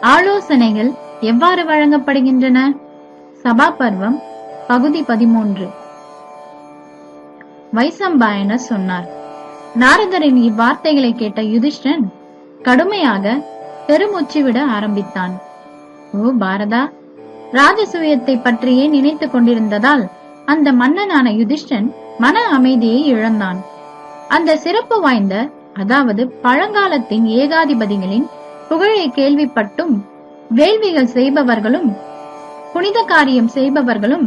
ஆலோசனைகள் எவ்வாறு வழங்கப்படுகின்றன? சபா பர்வம் பகுதி பதிமூன்று. வைசம்பாயனர் சொன்னார். நாரதரின் இவ்வார்த்தைகளை கேட்ட யுதிஷ்டன் கடுமையாக பெருமூச்சு விட ஆரம்பித்தான். ஓ பாரதா ராஜசூயத்தை பற்றியே நினைத்துக் கொண்டிருந்ததால் அந்த மன்னனான யுதிஷ்டன் மன அமைதியை இழந்தான். அந்த சிறப்பு வாய்ந்த அதாவது பழங்காலத்தின் ஏகாதிபதிகளின் புகழை கேள்விப்பட்டும் வேள்விகள் செய்பவர்களும் புனித காரியம் செய்பவர்களும்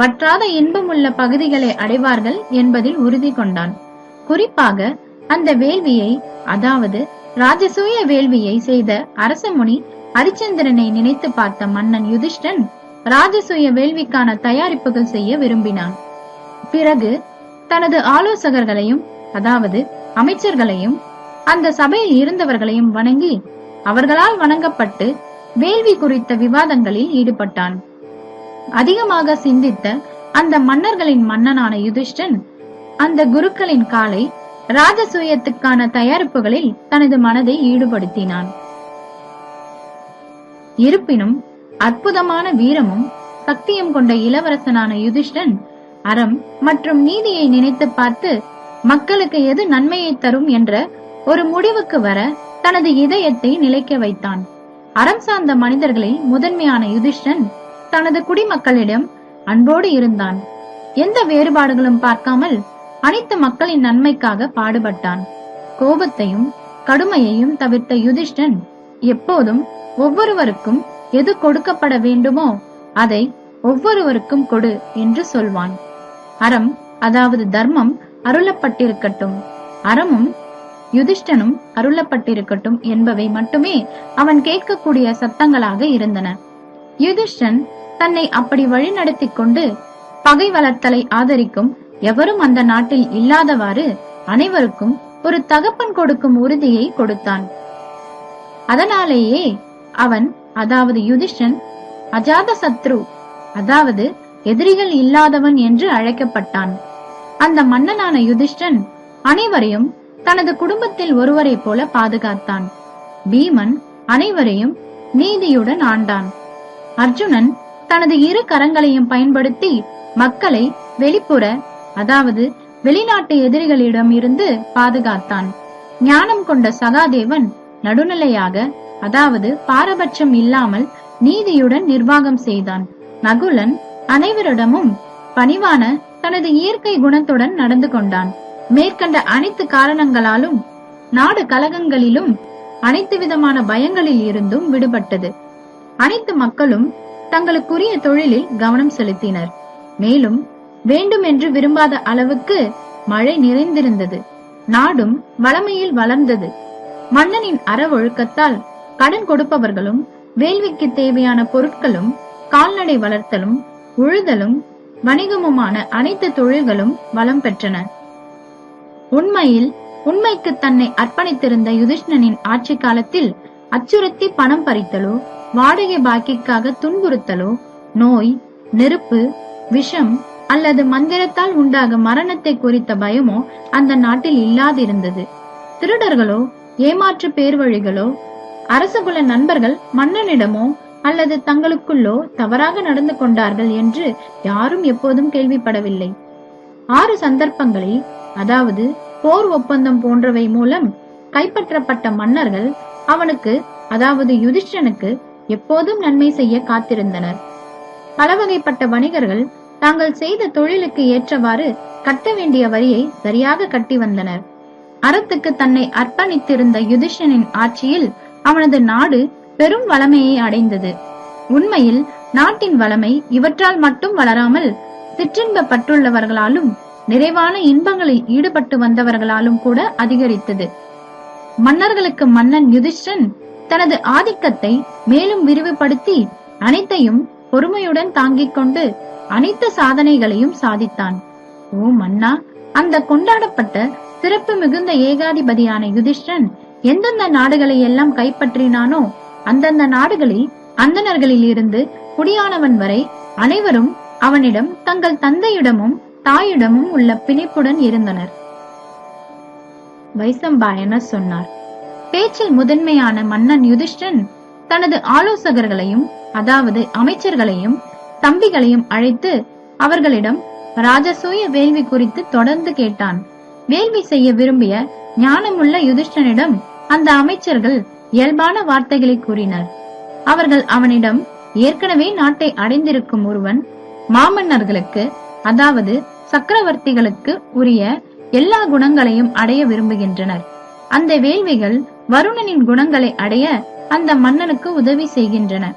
வற்றாத இன்பமுள்ள பகுதிகளை அடைவார்கள் என்பதில் உறுதி கொண்டான். குறிப்பாக அந்த வேள்வியை அதாவது ராஜசூய வேள்வியை செய்த அரசமுனி ஹரிச்சந்திரனை நினைத்து பார்த்த மன்னன் யுதிஷ்டன் ராஜசூய வேள்விக்கான தயாரிப்புகள் செய்ய விரும்பினான். பிறகு தனது ஆலோசகர்களையும் அதாவது அமைச்சர்களையும் அந்த சபையில் இருந்தவர்களையும் வணங்கி அவர்களால் வணங்கப்பட்டு வேள்வி குறித்த விவாதங்களில் ஈடுபட்டான். அதிகமாக சிந்தித்த அந்த மன்னர்களின் மன்னனான யுதிஷ்டன் அந்த குருக்களின் காலை ராஜசூயத்துக்கான தயாரிப்புகளில் தனது மனதை ஈடுபடுத்தினான். இருப்பினும் அற்புதமான வீரமும் சக்தியும் கொண்ட இளவரசனான யுதிஷ்டன் அறம் மற்றும் நீதியை நினைத்து பார்த்து மக்களுக்கு எது நன்மையை தரும் என்ற ஒரு முடிவுக்கு வர தனது இதயத்தை நிலைக்க வைத்தான். அறம் சார்ந்த மனிதர்களில் முதன்மையான யுதிஷ்டன் தனது குடிமக்களிடம் அன்போடு இருந்தான். எந்த வேறுபாடுகளும் பார்க்காமல் அனைத்து மக்களின் நன்மைக்காக பாடுபட்டான். கோபத்தையும் கடுமையையும் தவிர்த்த யுதிஷ்டன் எப்போதும் ஒவ்வொருவருக்கும் எது கொடுக்கப்பட வேண்டுமோ அதை ஒவ்வொருவருக்கும் கொடு என்று சொல்வான். அறம் அதாவது தர்மம் அருளப்பட்டிருக்கட்டும். அறமும் யுதிஷ்டனும் அருளப்பட்டிருக்கட்டும் என்பவை மட்டுமே அவன் கேட்கக்கூடிய சத்தங்களாக இருந்தன. யுதிஷ்டன் தன்னை அப்படி வழிநடத்திக் கொண்டு பகை வளர்த்தலை ஆதரிக்கும் எவரும் அந்த நாட்டில் இல்லாதவாறு அனைவருக்கும் ஒரு தகப்பன் கொடுக்கும் உறுதியை கொடுத்தான். அதனாலேயே அவன் அதாவது யுதிஷ்டன் அஜாத சத்ரு அதாவது எதிரிகள் இல்லாதவன் என்று அழைக்கப்பட்டான். அந்த மன்னனான யுதிஷ்டன் அனைவரையும் தனது குடும்பத்தில் ஒருவரை போல பாதுகாத்தான். பீமன் அனைவரையும் நீதியுடன் ஆண்டான். அர்ஜுனன் தனது இரு கரங்களையும் பயன்படுத்தி மக்களை வெளிப்புற அதாவது வெளிநாட்டு எதிரிகளிடம் இருந்து பாதுகாத்தான். ஞானம் கொண்ட சகாதேவன் நடுநிலையாக அதாவது பாரபட்சம் இல்லாமல் நீதியுடன் நிர்வாகம் செய்தான். நகுலன் அனைவரிடமும் பணிவான தனது இயற்கை குணத்துடன் நடந்து கொண்டான். மேற்கண்ட அனைத்து காரணங்களாலும் நாடு கலகங்களிலும் அனைத்து விதமான பயங்களில் இருந்தும் விடுபட்டது. அனைத்து மக்களும் தங்களுக்குரிய தொழிலில் கவனம் செலுத்தினர். மேலும் வேண்டும் என்று விரும்பாத அளவுக்கு மழை நிறைந்திருந்தது. நாடும் வளமையில் வளர்ந்தது. மன்னனின் அறவொழுக்கத்தால் கடன் கொடுப்பவர்களும் வேள்விக்கு தேவையான பொருட்களும் கால்நடை வளர்த்தலும் உழுதலும் வணிகமுமான அனைத்து தொழில்களும் வளம் பெற்றன. உண்மையில் உண்மைக்கு தன்னை அர்ப்பணித்திருந்த யுதிஷ்ணனின் ஆட்சி காலத்தில் அச்சுறுத்தி பணம் பறித்தலோ வாடகை பாக்கிக்காக துன்புறுத்தலோ நோய் நெருப்பு விஷம் அல்லது மந்திரத்தால் உண்டாகும் மரணத்தை குறித்த பயமோ அந்த நாட்டில் இல்லாதிருந்தது. திருடர்களோ ஏமாற்று பேர்வழிகளோ அரசகுல நண்பர்கள் மன்னனிடமோ அல்லது தங்களுக்குள்ளோ தவறாக நடந்து கொண்டார்கள் என்று யாரும் எப்போதும் கேள்விப்படவில்லை. ஆறு சந்தர்ப்பங்களில் அதாவது போர் ஒப்பந்தம் போன்றவை மூலம் கைப்பற்றப்பட்ட மன்னர்கள் அவனுக்கு அதாவது யுதிஷ்டனுக்கு எப்போதும் நன்மை செய்ய காத்திருந்தனர். பல வகைப்பட்ட வணிகர்கள் தாங்கள் செய்த தொழிலுக்கு ஏற்றவாறு கட்ட வேண்டிய வரியை சரியாக கட்டி வந்தனர். அறத்துக்கு தன்னை அர்ப்பணித்திருந்த யுதிஷ்டனின் ஆட்சியில் அவனது நாடு பெரும் வளமையை அடைந்தது. உண்மையில் நாட்டின் வளமை இவற்றால் மட்டும் வளராமல் சிற்றின்பப்பட்டுள்ளவர்களாலும் நிறைவான இன்பங்களில் ஈடுபட்டு வந்தவர்களாலும் கூட அதிகரித்தது. மன்னர்களுக்கு மன்னன் யுதிஷ்டன் தனது ஆதிக்கத்தை மேலும் விரிவுபடுத்தி அனைத்தையும் பொறுமையுடன் தாங்கிக் கொண்டு அனைத்து சாதனைகளையும் சாதித்தான். ஓ மன்னா அந்த கொண்டாடப்பட்ட சிறப்பு மிகுந்த ஏகாதிபதியான யுதிஷ்டன் எந்தெந்த நாடுகளை எல்லாம் கைப்பற்றினானோ அந்தந்த நாடுகளில் அந்தணர்களில் இருந்து குடியானவன் வரை அனைவரும் அவனிடம் தங்கள் தந்தையிடமும் தாயிடமும் உள்ள பிணைப்புடன் இருந்தனர். வைசம்பாயனர் சொன்னார். பேச்சில் முதன்மையான மன்னன் யுதிஷ்டன் தனது ஆலோசகர்களையும் அதாவது அமைச்சர்களையும் தம்பிகளையும் அழைத்து அவர்களிடம் ராஜசூய வேள்வி குறித்து தொடர்ந்து கேட்டான். வேள்வி செய்ய விரும்பிய ஞானமுள்ள யுதிஷ்டனிடம் அந்த அமைச்சர்கள் இயல்பான வார்த்தைகளை கூறினர். அவர்கள் அவனிடம் ஏற்கனவே நாட்டை அடைந்திருக்கும் ஒருவன் மாமன்னர்களுக்கு அதாவது சக்கரவர்த்திகளுக்கு உரிய எல்லா குணங்களையும் அடைய விரும்புகின்றனர். அந்த வேள்விகள் வருணனின் குணங்களை அடைய அந்த மன்னனுக்கு உதவி செய்கின்றன.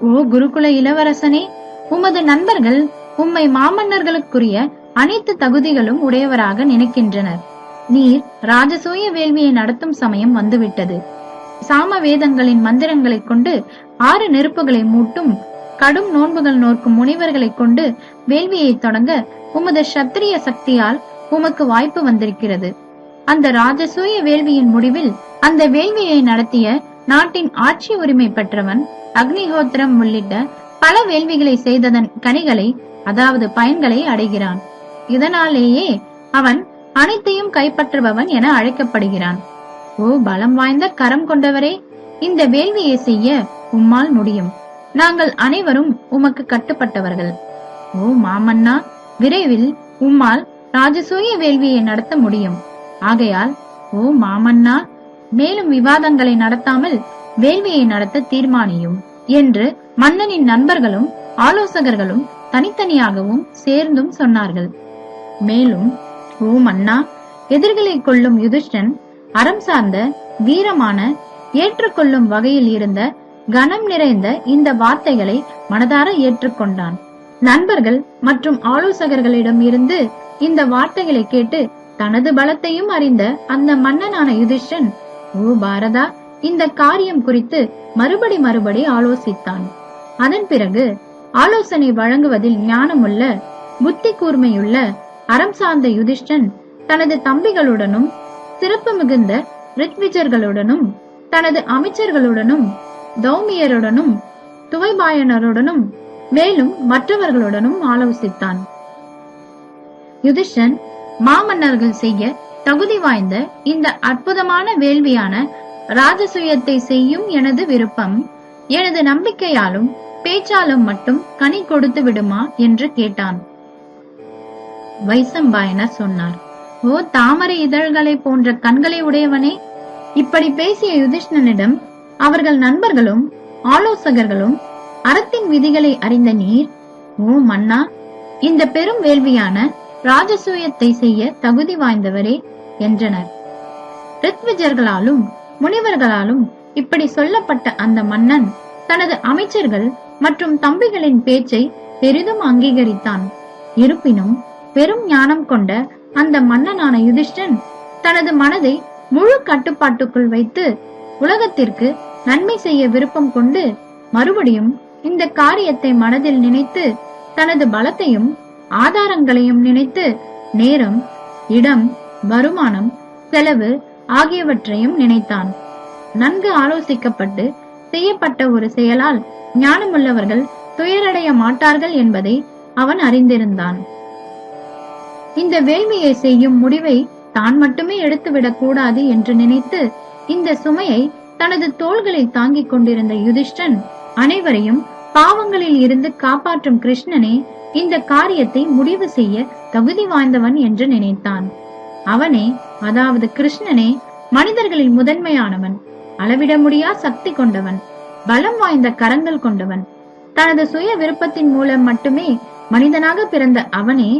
ஓ குருகுல இளவரசனே உமது நண்பர்கள் உம்மை மாமன்னர்களுக்குரிய அனைத்து தகுதிகளும் உடையவராக நினைக்கின்றனர். நீர் ராஜசூய வேள்வியை நடத்தும் சமயம் வந்துவிட்டது. சாம வேதங்களின் மந்திரங்களைக் கொண்டு ஆறு நெருப்புகளை மூட்டும் கடும் நோன்புகள் நோக்கும் முனிவர்களைக் கொண்டு வேள்வியை தொடங்க உமது சத்திரிய சக்தியால் உமக்கு வாய்ப்பு வந்திருக்கிறது. அந்த ராஜசூய வேள்வியின் முடிவில் அந்த வேள்வியை நடத்திய நாட்டின் ஆட்சி உரிமை பெற்றவன் அக்னிஹோத்திரம் உள்ளிட்ட பல வேள்விகளை செய்ததன் கனிகளை அதாவது பயன்களை அடைகிறான். இதனாலேயே அவன் அனைத்தையும் கைப்பற்றுபவன் என அழைக்கப்படுகிறான். ஓ பலம் வாய்ந்த கரம் கொண்டவரே இந்த வேள்வியை செய்ய உம்மால் முடியும். நாங்கள் அனைவரும் உமக்கு கட்டுப்பட்டவர்கள். ஓ மாமன்னா விரைவில் உம்மால் ராஜசூய வேள்வியை நடத்த முடியும். ஆகையால் ஓ மாமன்னா மேலும் விவாதங்களை நடத்தாமல் வேள்வியை நடத்த தீர்மானியும் என்று மன்னனின் நண்பர்களும் ஆலோசகர்களும் தனித்தனியாகவும் சேர்ந்தும் சொன்னார்கள். மேலும் ஓ மன்னா எதிர்களை கொள்ளும் யுதிஷ்டன் அறம் சார்ந்த வீரமான ஏற்றுக்கொள்ளும் வகையில் இருந்த கனம் நிறைந்த இந்த வார்த்தைகளை மனதார ஏற்றுக்கொண்டான். நண்பர்கள் மற்றும் ஆலோசகர்களிடம் இருந்து இந்த வார்த்தைகளை கேட்டு தனது பலத்தையும் அறிந்த அந்த மன்னனான யுதிஷ்டன் ஓ பாரதா இந்த காரியம் குறித்து மறுபடி மறுபடி ஆலோசித்தான். அதன் பிறகு ஆலோசனை வழங்குவதில் ஞானமுள்ள புத்தி கூர்மையுள்ள அறம் சார்ந்த யுதிஷ்டன் தனது தம்பிகளுடனும் சிறப்பு மிகுந்த ரித்விஜர்களுடனும் தனது அமைச்சர்களுடனும் தௌமியருடனும் துவைபாயனருடனும் மேலும் மற்றவர்களுடனும் ஆலோசித்தான். யுதிஷன் மாமன்னர்கள் செய்ய தகுதி வாய்ந்த இந்த அற்புதமான வேள்வியான ராஜசுயத்தை செய்யும் எனது விருப்பம் எனது நம்பிக்கையாலும் பேச்சாலும் மட்டும் கனி கொடுத்து விடுமா என்று கேட்டான். வைசம்பாயனர் சொன்னார் ஓ தாமரை இதழ்களை போன்ற கண்களை உடையவனே! இப்படி பேசிய யுதிஷ்ணனிடம் அவர்கள் நண்பர்களும் ஆலோசகர்களும் அறத்தின் விதிகளை அறிந்த நீர் ஓ மன்னா இந்த பெரும் வேள்வியான ராஜசூயத்தை செய்ய தகுதி வாய்ந்தவரே என்றனர். ரித்விஜர்களாலும் முனிவர்களாலும் இப்படி சொல்லப்பட்ட அந்த மன்னன் தனது அமைச்சர்கள் மற்றும் தம்பிகளின் பேச்சை பெரிதும் அங்கீகரித்தான். இருப்பினும் பெரும் ஞானம் கொண்ட அந்த மன்னனான யுதிஷ்டன் தனது மனதை முழு கட்டுப்பாட்டுக்குள் வைத்து உலகத்திற்கு நன்மை செய்ய விருப்பம் கொண்டு மறுபடியும் இந்த காரியத்தை மனதில் நினைத்து தனது பலத்தையும் ஆதாரங்களையும் நினைத்து நேரம் இடம் வருமானம் செலவு ஆகியவற்றையும் நினைத்தான். நன்கு ஆலோசிக்கப்பட்டு செய்யப்பட்ட ஒரு செயலால் ஞானமுள்ளவர்கள் துயரடைய மாட்டார்கள் என்பதை அவன் அறிந்திருந்தான். இந்த வேள்வியை செய்யும் முடிவை தான் மட்டுமே எடுத்துவிடக் கூடாது என்று நினைத்து இந்த சுமையை தனது தோள்களில் தாங்கிக் கொண்டிருந்த யுதிஷ்டன் அனைவரையும் பாவங்களில் இருந்து காப்பாற்றும் கிருஷ்ணனே இந்த காரியத்தை முடிவு செய்ய தகுதி வாய்ந்தவன் என்று நினைத்தான். அவனே அதாவது கிருஷ்ணனே மனிதர்களில் முதன்மையானவன் அளவிட முடியா சக்தி கொண்டவன் பலம் வாய்ந்த கரங்கள் கொண்டவன். தனது சுய விருப்பத்தின் மூலம் மட்டுமே மனிதனாக பிறந்த அவனே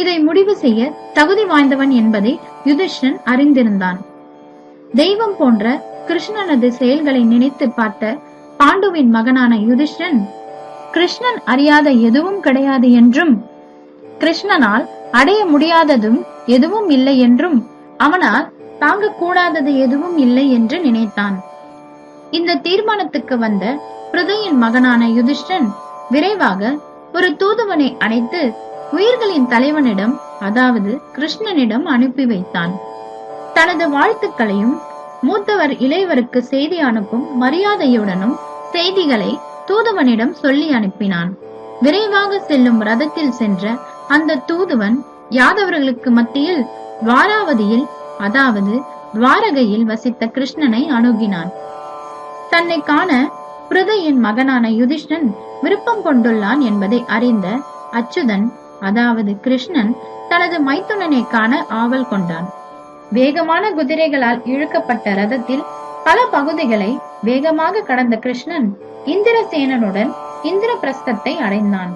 இதை முடிவு செய்ய தகுதி வாய்ந்தவன் என்பதை யுதிஷ்ணன் அறிந்திருந்தான். தெய்வம் போன்ற கிருஷ்ணனது செயல்களை நினைத்து பார்த்த பாண்டுவின் மகனான யுதிஷ்டன் கிருஷ்ணன் அறியாத எதுவும் கிடையாது என்றும் கிருஷ்ணனால் அடைய முடியாததும் எதுவும் இல்லை என்றும் அவனால் தாங்க கூடாதது எதுவும் இல்லை என்று நினைத்தான். இந்த தீர்மானத்துக்கு வந்த பிருதையின் மகனான யுதிஷ்டன் விரைவாக ஒரு தூதுவனை அழைத்து உயிர்களின் தலைவனிடம் அதாவது கிருஷ்ணனிடம் அனுப்பி வைத்தான். தனது வாழ்த்துக்களையும் மூத்தவர் இளையவருக்கு செய்தி அனுப்பும் மரியாதையுடனும் செய்திகளை தூதுவனிடம் சொல்லி அனுப்பினான். விரைவாக செல்லும் ரதத்தில் சென்ற அந்த தூதுவன் யாதவர்களுக்கு மத்தியில் துவாராவதியில் அதாவது துவாரகையில் வசித்த கிருஷ்ணனை அணுகினான். தன்னை காண பிருதையின் மகனான யுதிஷ்டன் விருப்பம் கொண்டுள்ளான் என்பதை அறிந்த அச்சுதன் அதாவது கிருஷ்ணன் தனது மைத்துனனை காண ஆவல் கொண்டான். வேகமான குதிரைகளால் இழுக்கப்பட்ட ரதத்தில் பல பகுதிகளை வேகமாக கடந்த கிருஷ்ணன் இந்திரசேனனுடன் இந்திரபிரஸ்தத்தை அடைந்தான்.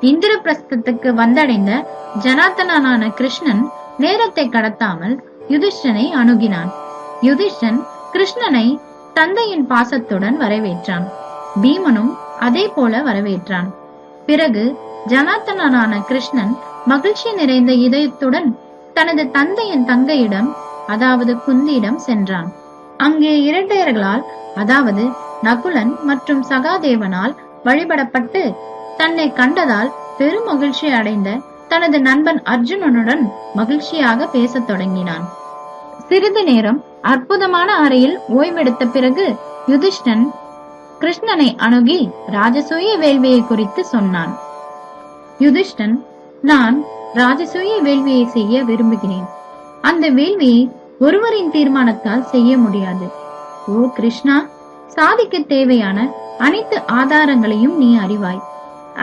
இந்திரபிரஸ்தத்துக்கு வந்தடைந்த ஜனார்த்தனான கிருஷ்ணன் நேரத்தை கடத்தாமல் யுதிஷ்டனை அணுகினான். யுதிஷ்டன் கிருஷ்ணனை தந்தையின் பாசத்துடன் வரவேற்றான். பீமனும் அதே போல வரவேற்றான். பிறகு ஜனார்த்தனான கிருஷ்ணன் மகிழ்ச்சி நிறைந்த இதயத்துடன் தனது தந்தையின் தங்கையிடம் அதாவது குந்தியிடம் சென்றான். அங்கே இரட்டையர்களால் அதாவது நகுலன் மற்றும் சகாதேவனால் வழிபடப்பட்டு தன்னை கண்டதால் பெரும் மகிழ்ச்சி அடைந்த தனது நண்பன் அர்ஜுனனுடன் மகிழ்ச்சியாக பேசத் தொடங்கினான். சிறிது நேரம் அற்புதமான அறையில் ஓய்வெடுத்த பிறகு யுதிஷ்டன் கிருஷ்ணனை அணுகி ராஜசூய வேள்வியை குறித்து சொன்னான். யுதிஷ்டன் நான் ராஜசூய வேள்வியை செய்ய விரும்புகிறேன். அந்த வேள்வியை ஒருவரின் தீர்மானத்தால் செய்ய முடியாது. ஓ கிருஷ்ணா சாதிக்க தேவையான அனைத்து ஆதாரங்களையும் நீ அறிவாய்.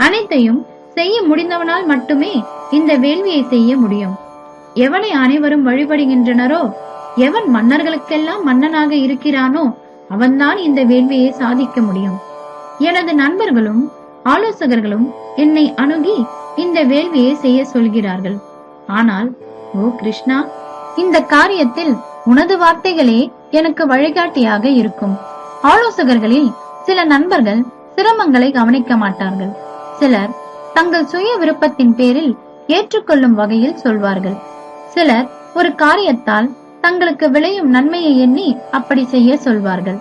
அனைத்தையும் செய்ய முடிந்தவனால் மட்டுமே இந்த வேள்வியை செய்ய முடியும். எவனை அனைவரும் வழிபடுகின்றனரோ எவன் மன்னர்களுக்கெல்லாம் மன்னனாக இருக்கிறானோ அவன்தான் இந்த வேள்வியை சாதிக்க முடியும். எனது நண்பர்களும் ஆலோசகர்களும் என்னை அணுகி இந்த வேள்வியை செய்ய சொல்கிறார்கள். ஆனால் ஓ கிருஷ்ணா இந்த காரியத்தில் உனது வார்த்தைகளே எனக்கு வழிகாட்டியாக இருக்கும். ஆலோசகர்களில் சில நண்பர்கள் சிரமங்களை கவனிக்க மாட்டார்கள். சிலர் தங்கள் சுய விருப்பத்தின் பேரில் ஏற்றுக்கொள்ளும் வகையில் சொல்வார்கள். சிலர் ஒரு காரியத்தால் தங்களுக்கு விளையும் நன்மையை எண்ணி அப்படி செய்ய சொல்வார்கள்.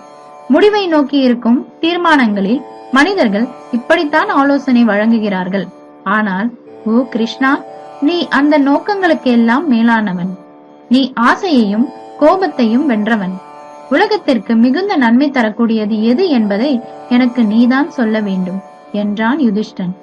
முடிவை நோக்கி இருக்கும் தீர்மானங்களில் மனிதர்கள் இப்படித்தான் ஆலோசனை வழங்குகிறார்கள். ஆனால் ஓ கிருஷ்ணா நீ அந்த நோக்கங்களுக்கு எல்லாம் மேலானவன். நீ ஆசையையும் கோபத்தையும் வென்றவன். உலகத்திற்கு மிகுந்த நன்மை தரக்கூடியது எது என்பதை எனக்கு நீதான் சொல்ல வேண்டும் என்றான் யுதிஷ்டன்